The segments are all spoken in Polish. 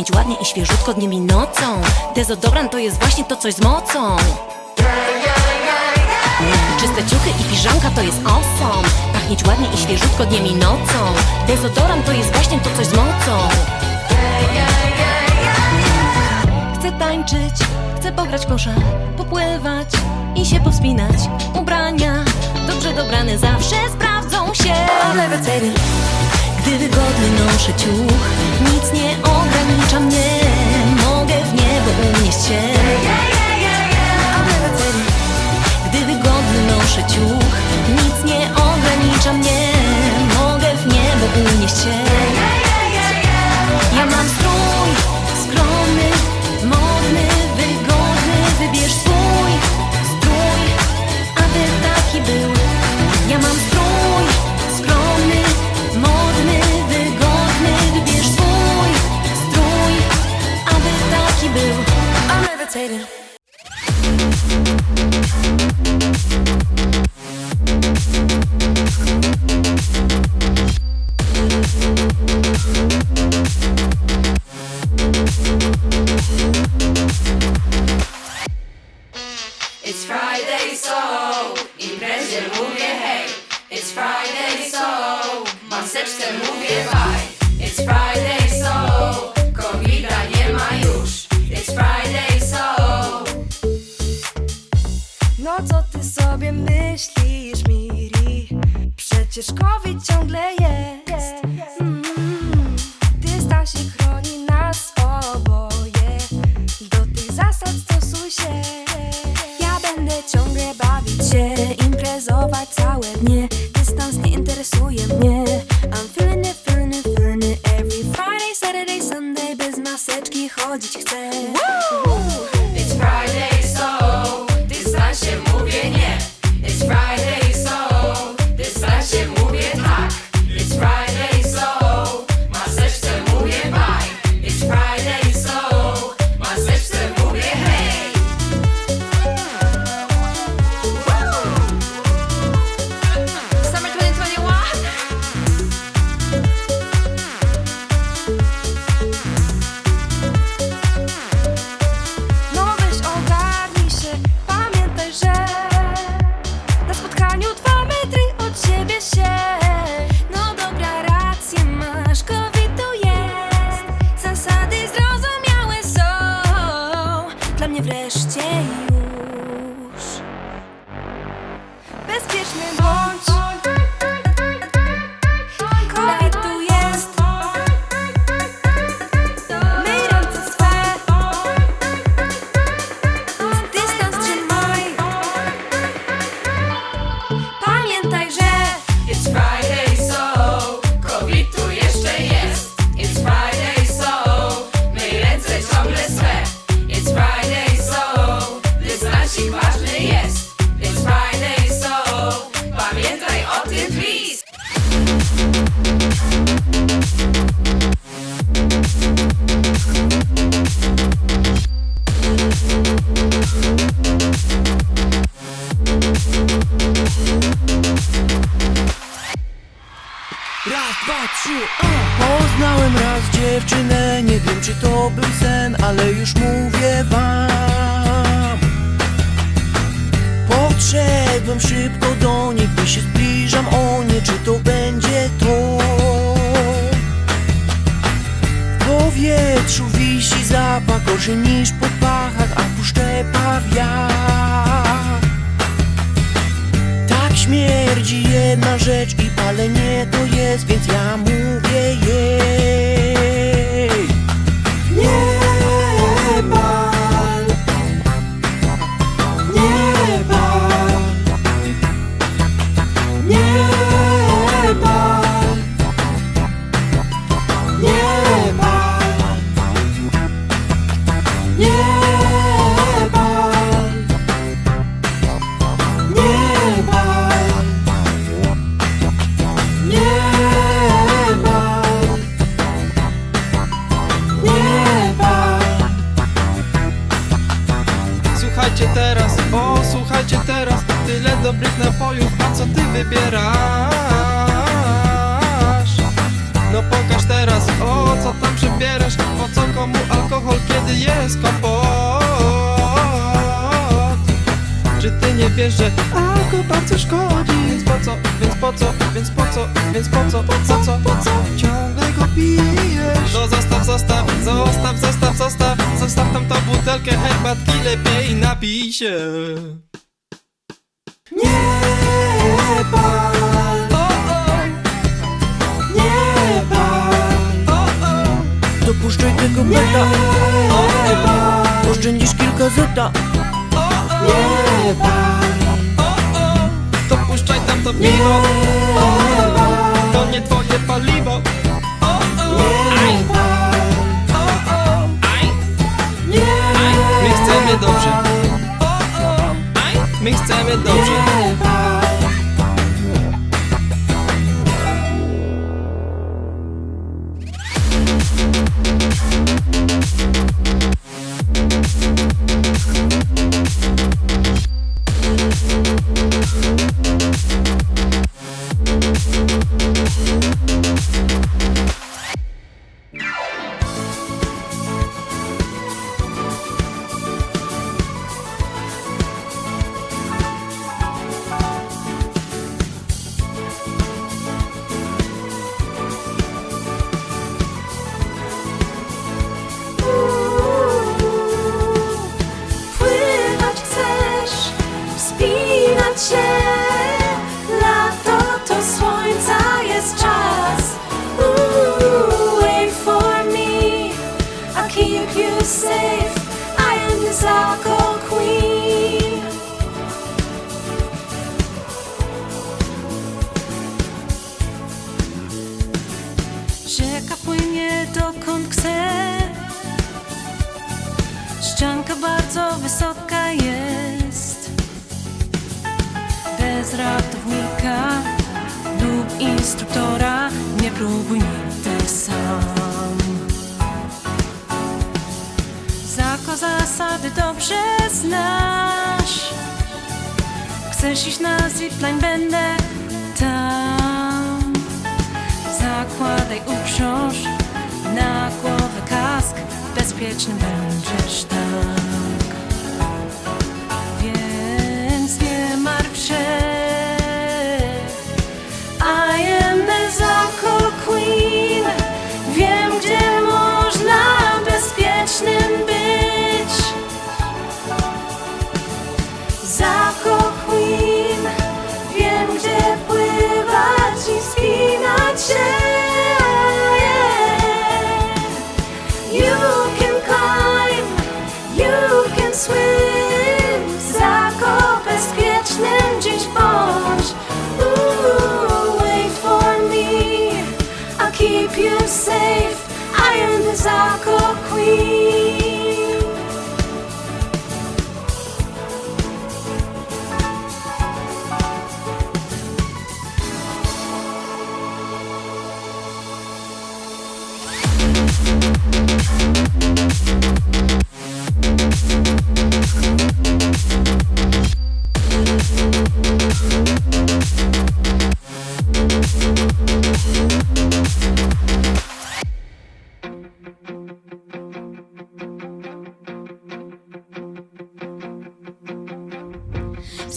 pachnieć ładnie i świeżutko dniem i nocą. Dezodorant to jest właśnie to coś z mocą. Czyste ciuchy i piżamka to jest awesome. Pachnieć ładnie i świeżutko dniem i nocą. Dezodorant to jest właśnie to coś z mocą. Chcę tańczyć, chcę pograć kosza, popływać i się powspinać Ubrania dobrze dobrane zawsze sprawdzą się. Od lewej Gdy wygodny noszę ciuch, nic nie on Ogranicza mnie, mogę w niebo unieść się. Gdy wygodny noszę ciuch Nic nie ogranicza mnie, mogę w niebo unieść się. Ja mam strój skromny, modny, wygodny Wybierz swój strój, aby taki był. Ja mam levitating. tobie ciągle jest. Mm, Dystans się chroni nas oboje. Do tych zasad stosuj się. Ja będę ciągle bawić się Imprezować całe dnie. Dystans nie interesuje mnie. Gorszy niż po pachach, a tu szczepa wiatr Tak śmierdzi jedna rzecz i palenie to jest Więc ja mówię jej Słuchajcie teraz, o słuchajcie teraz Tyle dobrych napojów, a co ty wybierasz? No pokaż teraz, o co tam przybierasz Po co komu alkohol, kiedy jest kompot? Czy ty nie wiesz, że alkohol bardzo szkodzi? Więc po co, więc po co, więc po co, więc po co, po co, po co? Ciągle go pijesz No zostaw, zostaw, zostaw, zostaw, zostaw Zostaw tam tą butelkę herbatki, lepiej napij się. Nie pal. O, o, Nie pal. O, o. Dopuszczaj tego beta Nie pal, Oszczędzisz kilka zeta. Nie pal. Dopuszczaj tam to piwo Yeah. I am the Zako Queen Rzeka płynie dokąd chce. Ścianka bardzo wysoka jest. Bez ratownika lub instruktora Nie próbuj nigdy sam Zako zasady dobrze znasz. Chcesz iść na zipline, będę tam. Zakładaj uprząż na głowę kask. Bezpieczny będziesz закоханий.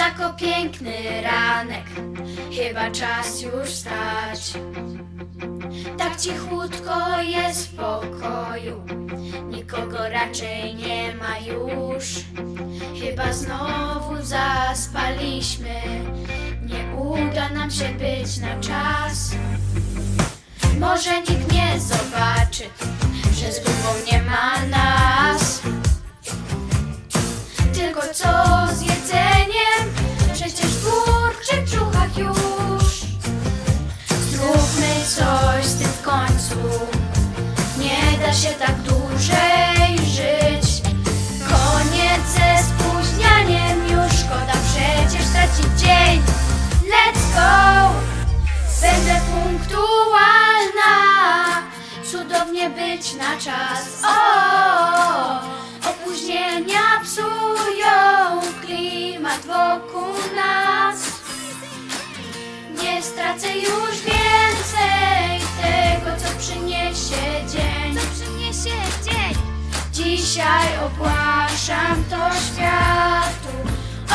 Zako piękny ranek, chyba czas już wstać. Tak cichutko jest w pokoju, nikogo raczej nie ma już. Chyba znowu zaspaliśmy, nie uda nam się być na czas. Może nikt nie zobaczy, że z grupą nie ma nas. Tylko co coś z tym w końcu. Nie da się tak dłużej żyć. Koniec ze spóźnianiem już szkoda przecież stracić dzień. Let's go! Będę punktualna. Cudownie być na czas. O, opóźnienia psują klimat wokół nas. Nie stracę już więcej przyniesie dzień. Co przyniesie dzień? Dzisiaj ogłaszam to światu. O,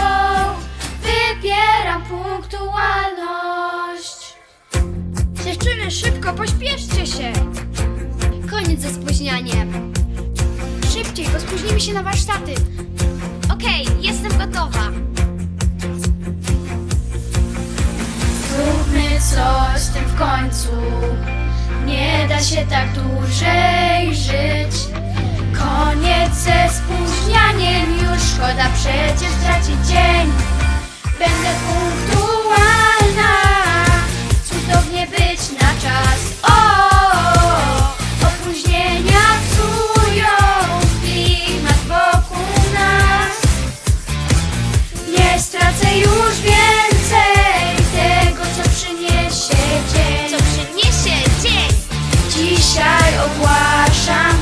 o, wybieram punktualność. Dziewczyny, szybko, pośpieszcie się! Koniec ze spóźnianiem. Szybciej, bo spóźnimy się na warsztaty. Okej, jestem gotowa. Coś z tym w końcu. Nie da się tak dłużej żyć. Koniec ze spóźnianiem, już szkoda przecież tracić dzień. Będę punktualna, Dzisiaj ogłaszam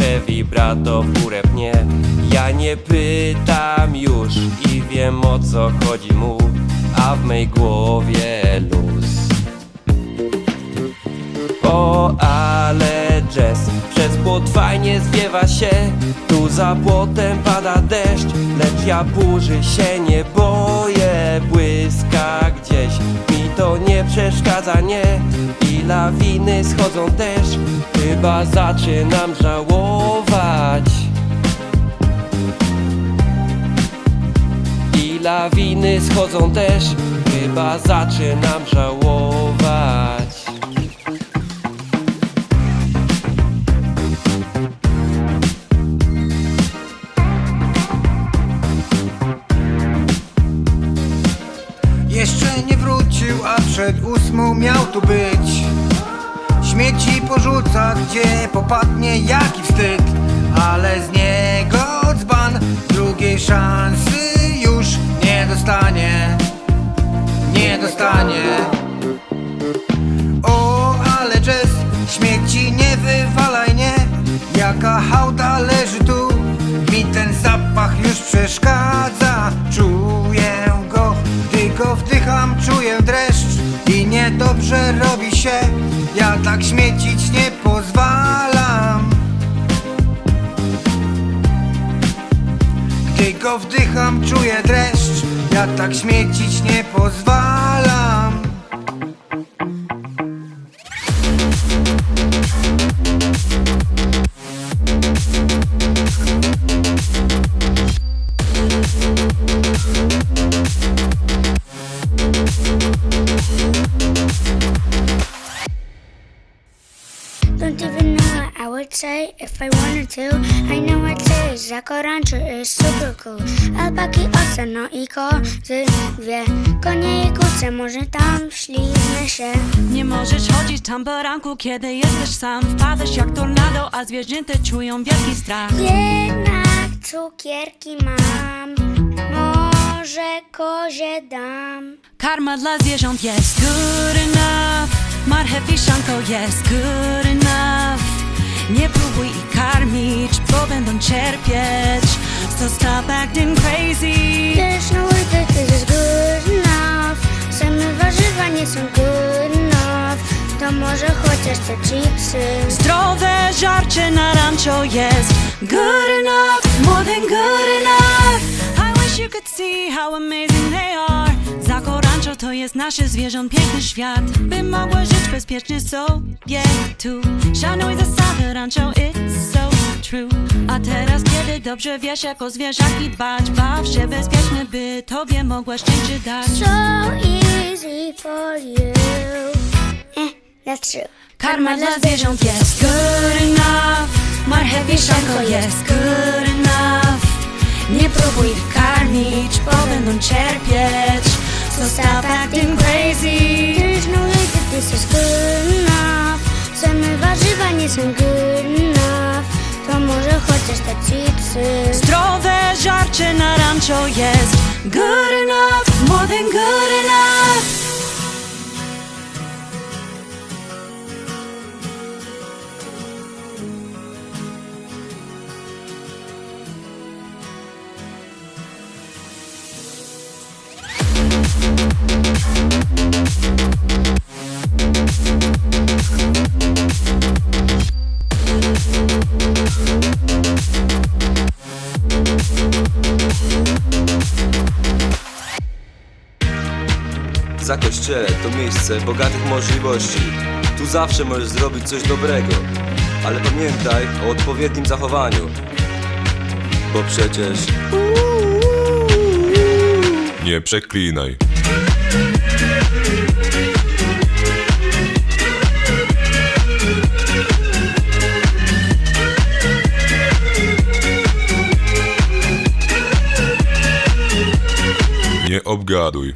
swe vibrato górę pnie. Ja nie pytam już i wiem o co chodzi mu A w mej głowie luz. O, ale jazz. Przez płot fajnie zwiewa się Tu za płotem pada deszcz. Lecz ja burzy się nie boję Błyska gdzieś Mi to nie przeszkadza, nie. I lawiny schodzą też. Chyba zaczynam żałować. I lawiny schodzą też. Chyba zaczynam żałować a przed ósmą miał tu być. Śmieci porzuca, gdzie popadnie, jaki wstyd. Ale z niego dzban drugiej szansy już nie dostanie. Nie dostanie. O, ale jazz, śmieci nie wywalaj, nie Jaka hałda leży tu. Mi ten zapach już przeszkadza niedobrze robi się. Ja tak śmiecić nie pozwalam. Gdy go wdycham, czuję dreszcz. Ja tak śmiecić nie pozwalam Rancho is super cool. Alpaki, owce, no i kozy dwie. Konie i kuce, może tam śliznę się. Nie możesz chodzić tam po ranku, kiedy jesteś sam Wpadasz jak tornado, a zwierzęta czują wielki strach Jednak cukierki mam. Może kozie dam. Karma dla zwierząt jest good enough Marchew i sianko jest good enough Nie próbuj ich karmić, bo będą cierpieć So stop acting crazy There's no way that this is good enough. Same warzywa nie są good enough. To może chociaż te chipsy. Zdrowe żarcie na rancho jest good enough, more than good enough. Wish you could see how amazing they are. Zako Rancho to jest nasze zwierząt piękny świat, by mogły żyć bezpiecznie sobie tu. Szanuj zasady Rancho, it's so true. A teraz kiedy dobrze wiesz jak o zwierzaki dbać, baw się bezpiecznie, by tobie mogła szczęście dać. So easy for you. Eh, that's true. Karma dla zwierząt jest good enough Marchew i szanko jest good enough Nie próbuj ich karmić, bo będą cierpieć. So stop acting crazy. There's no way that this is good enough. Same warzywa nie są good enough. To może chociaż te chipsy. Zdrowe żarcie na rancho jest Good enough, more than good enough to miejsce bogatych możliwości. Tu zawsze możesz zrobić coś dobrego. Ale pamiętaj o odpowiednim zachowaniu. Bo przecież Nie przeklinaj. Nie obgaduj.